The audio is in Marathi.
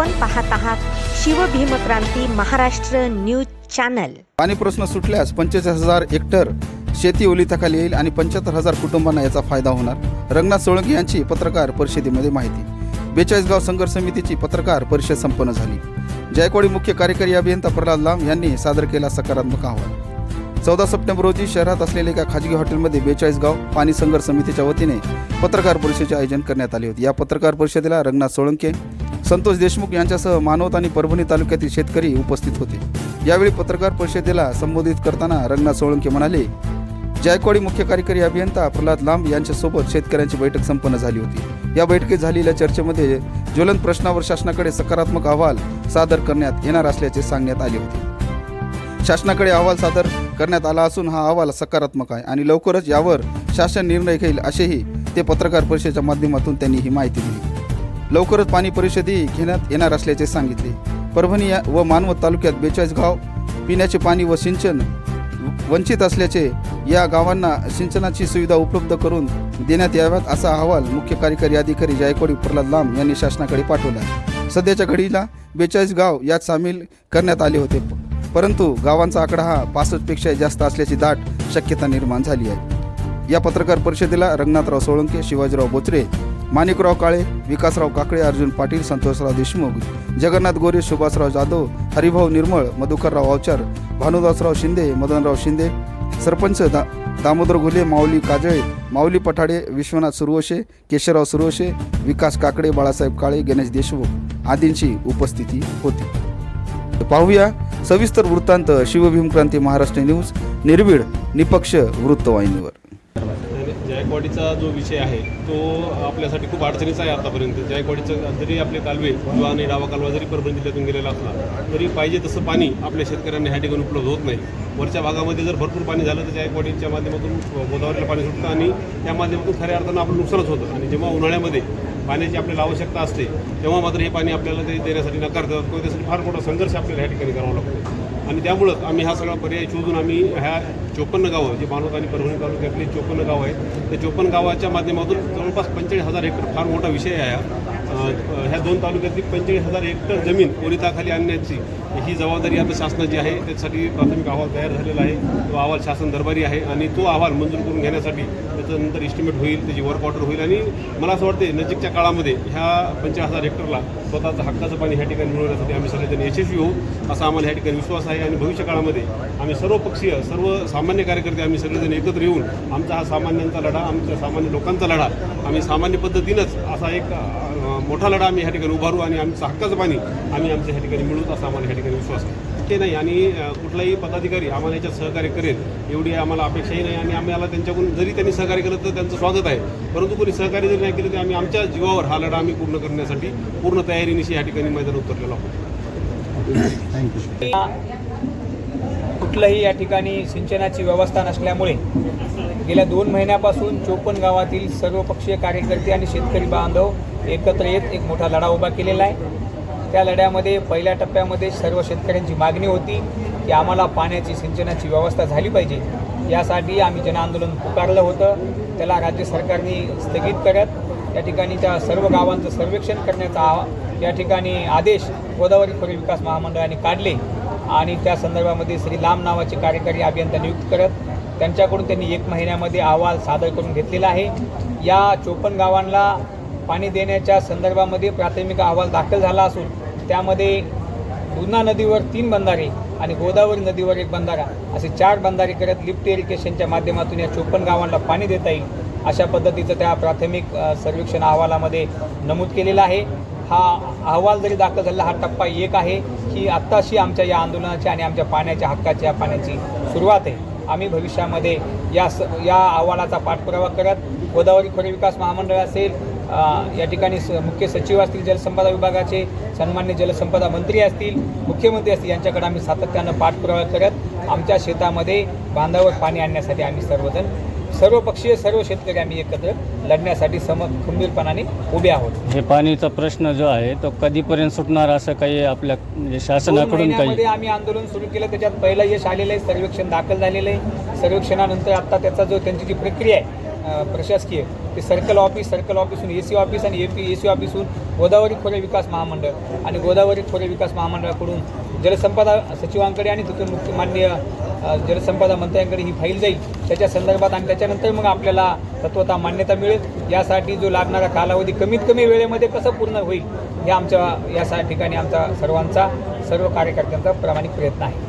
आपण पाहत आहात शिवभीमक्रांती महाराष्ट्र न्यूज चॅनल. पाणी प्रश्न सुटल्यास पंचेचाळीस हजार हेक्टर शेती ओलिताखाली येईल आणि पंच्याहत्तर हजार कुटुंबांना याचा फायदा होणार. रंगनाथ सोळंकी यांची पत्रकार परिषदेमध्ये माहिती. बेचाळीस गाव संघर्ष समितीची पत्रकार परिषद संपन्न झाली. जायकवाडी मुख्य कार्यकारी अभियंता प्रल्हाद लांब यांनी सादर केला सकारात्मक अहवाल. चौदा सप्टेंबर रोजी शहरात असलेल्या एका खाजगी हॉटेलमध्ये बेचाळीस गाव पाणी संघर्ष समितीच्या वतीने पत्रकार परिषदेचे आयोजन करण्यात आले होते. या पत्रकार परिषदेला रंगनाथ सोळंके संतोष देशमुख यांच्यासह मानवत आणि परभणी तालुक्यातील शेतकरी उपस्थित होते. यावेळी पत्रकार परिषदेला संबोधित करताना रंगनाथ सोळंके म्हणाले जायकवाडी मुख्य कार्यकारी अभियंता प्रल्हाद लांब यांच्यासोबत शेतकऱ्यांची बैठक संपन्न झाली होती. या बैठकीत झालेल्या चर्चेमध्ये ज्वलंत प्रश्नावर शासनाकडे सकारात्मक अहवाल सादर करण्यात येणार असल्याचे सांगण्यात आले होते. शासनाकडे अहवाल सादर करण्यात आला असून हा अहवाल सकारात्मक आहे आणि लवकरच यावर शासन निर्णय घेईल असेही ते पत्रकार परिषदेच्या माध्यमातून त्यांनी ही माहिती दिली. लवकरच पाणी परिषदही घेण्यात येणार असल्याचे सांगितले. परभणी या- व मानवत तालुक्यात बेचाळीस गाव पिण्याचे पाणी व सिंचन वंचित असल्याचे या गावांना सिंचनाची सुविधा उपलब्ध करून देण्यात याव्यात असा अहवाल मुख्य कार्यकारी अधिकारी जायकवाडी प्रल्हाद लांब यांनी शासनाकडे पाठवला. आहे सध्याच्या घडीला बेचाळीस गाव यात सामील करण्यात आले होते. परंतु गावांचा आकडा हा पासष्टपेक्षा जास्त असल्याची दाट शक्यता निर्माण झाली आहे. या पत्रकार परिषदेला रंगनाथराव सोळंके शिवाजीराव बोचरे माणिकराव काळे विकासराव काकडे अर्जुन पाटील संतोषराव देशमुख जगन्नाथ गोरे सुभाषराव जाधव हरिभाऊ निर्मळ मधुकरराव अवचार भानुदासराव शिंदे मदनराव शिंदे सरपंच दा दामोदर घुले माऊली काजळे माऊली पठाडे विश्वनाथ सुरवशे केशवराव सुरवशे विकास काकडे बाळासाहेब काळे गणेश देशमुख आदींची उपस्थिती होती. पाहूया सविस्तर वृत्तांत शिवभीमक्रांती महाराष्ट्र न्यूज निर्भीड निपक्ष वृत्तवाहिनीवर. जायकवाडीचा जो विषय आहे तो आपल्यासाठी खूप अडचणीचा आहे आतापर्यंत. जायकवाडीचं जरी आपले कालवे किंवा आणि डावा कालवा जरी परभणी जिल्ह्यातून गेलेला असला तरी पाहिजे तसं पाणी आपल्या शेतकऱ्यांना ह्या ठिकाणी उपलब्ध होत नाही. वरच्या भागामध्ये जर भरपूर पाणी झालं तर जायकवाडीच्या माध्यमातून गोदावरीला पाणी सुटतं आणि त्या माध्यमातून खऱ्या अर्थानं आपलं नुकसानच होतं. आणि जेव्हा उन्हाळ्यामध्ये पाण्याची आपल्याला आवश्यकता असते तेव्हा मात्र हे पाणी आपल्याला ते देण्यासाठी नकार देतात. किंवा त्यासाठी फार मोठा संघर्ष आपल्याला ह्या ठिकाणी करावा लागतो. आणि त्यामुळंच आम्ही हा सगळा पर्याय शोधून आम्ही ह्या चोपन्न गावं जे मानवत आणि परभणी तालुक्यातले चोपन्न गावं आहेत त्या चोपन्न गावाच्या माध्यमातून जवळपास पंचेचाळीस हजार हेक्टर फार मोठा विषय आहे हा. ह्या दोन तालुक्यातली पंचेचाळीस हजार हेक्टर जमीन ओरिताखाली आणण्याची ही जबाबदारी आता शासनाची आहे. त्यासाठी प्राथमिक अहवाल तयार झालेला आहे. तो अहवाल शासन दरबारी आहे आणि तो अहवाल मंजूर करून घेण्यासाठी त्याच्यानंतर इस्टिमेट होईल त्याची वर्क ऑर्डर होईल आणि मला असं वाटते नजीकच्या काळामध्ये ह्या पंचेचाळीस हजार हेक्टरला स्वतःचं हक्काचं पाणी ह्या ठिकाणी मिळवण्यासाठी आम्ही सगळेजण यशस्वी होऊ असा आम्हाला ह्या ठिकाणी विश्वास आहे आणि भविष्य काळामध्ये आम्ही सर्व पक्षीय सर्व सामान्य कार्यकर्ते आम्ही सगळेजण एकत्र येऊन आमचा हा सामान्यांचा लढा आमच्या सामान्य लोकांचा लढा आम्ही सामान्य पद्धतीनंच असा एक मोठा लढा आम्ही ह्या ठिकाणी उभारू आणि आमचं हक्काचं पाणी आम्ही आमच्या ह्या ठिकाणी मिळवू असा आम्हाला ह्या ठिकाणी विश्वास आहे. ते नाही आणि कुठलाही पदाधिकारी आम्हाला याच्यात सहकार्य करेल एवढी आम्हाला अपेक्षाही नाही आणि आम्हाला त्यांच्याकडून जरी त्यांनी सहकार्य केलं तर त्यांचं स्वागत आहे. परंतु कोणी सहकार्य जरी नाही केलं तरी आम्ही आमच्या जीवावर हा लढा आम्ही पूर्ण करण्यासाठी पूर्ण तयारीनिशी या ठिकाणी मैदान उतरलेलो आहोत. कुठलंही या ठिकाणी सिंचनाची व्यवस्था नसल्यामुळे गेल्या दोन महिन्यापासून चोपन्न गावातील सर्वपक्षीय कार्यकर्ते आणि शेतकरी बांधव एकत्र येत एक मोठा लढा उभा केलेला आहे. त्या लढ्यामध्ये पहिल्या टप्प्यामध्ये सर्व शेतकऱ्यांची मागणी होती की आम्हाला पाण्याची सिंचनाची व्यवस्था झाली पाहिजे. यासाठी आम्ही जनआंदोलन पुकारलं होतं. त्याला राज्य सरकारने स्थगित करत या ठिकाणी त्या सर्व गावांचं सर्वेक्षण करण्याचा या ठिकाणी आदेश गोदावरी खोरी विकास महामंडळाने काढले आणि त्या संदर्भामध्ये श्री लांब नावाचे कार्यकारी अभियंता नियुक्त करत त्यांच्याकडून त्यांनी एक महिन्यामध्ये अहवाल सादर करून घेतलेला आहे. या चोपन्न गावांना पाणी देण्याच्या संदर्भामध्ये प्राथमिक अहवाल दाखल झाला असून त्यामध्ये पूर्णा नदीवर तीन बंधारे आणि गोदावरी नदीवर एक बंधारा असे चार बंधारे करत लिफ्ट इरिगेशनच्या माध्यमातून या चोपन्न गावांना पाणी देता येईल अशा पद्धतीचं त्या प्राथमिक सर्वेक्षण अहवालामध्ये नमूद केलेलं आहे. हा अहवाल जरी दाखल झाला हा टप्पा एक आहे. की आत्ताशी आमच्या या आंदोलनाची आणि आमच्या पाण्याच्या हक्काच्या पाण्याची सुरुवात आहे. आम्ही भविष्यामध्ये या स या अहवालाचा पाठपुरावा करत गोदावरी खोरे विकास महामंडळ असेल या ठिकाणी मुख्य सचिव असतील जलसंपदा विभागाचे सन्मान्य जलसंपदा मंत्री असतील मुख्यमंत्री असतील यांच्याकडे आम्ही सातत्यानं पाठपुरावा करत आमच्या शेतामध्ये बांधावर पाणी आणण्यासाठी आम्ही सर्वजण सर्व पक्षीय सर्व शेतकरी आम्ही एकत्र लढण्यासाठी सम खंबीरपणाने उभे आहोत. हे पाणीचा प्रश्न जो आहे तो कधीपर्यंत सुटणार असं काही आपल्या म्हणजे शासनाकडून काही? आम्ही आंदोलन सुरू केलं त्याच्यात पहिलं यश आलेलं आहे सर्वेक्षण दाखल झालेलं आहे. सर्वेक्षणानंतर आता त्याचा जो त्यांची जी प्रक्रिया आहे प्रशासकीय ते सर्कल ऑफिस सर्कल ऑफिसहून ए सी ऑफिस आणि ए पी ए सी ऑफिसहून गोदावरी खोरे विकास महामंडळ आणि गोदावरी खोरे विकास महामंडळाकडून जलसंपदा सचिवांकडे आणि तिथून मुख्य मान्य जलसंपदा मंत्र्यांकडे ही फाईल जाईल. त्याच्या संदर्भात आणि त्याच्यानंतर मग आपल्याला तत्वता मान्यता मिळेल. यासाठी जो लागणारा कालावधी कमीत कमी वेळेमध्ये कसं पूर्ण होईल हे आमच्या या सा ठिकाणी आमचा सर्वांचा सर्व कार्यकर्त्यांचा प्रामाणिक प्रयत्न आहे.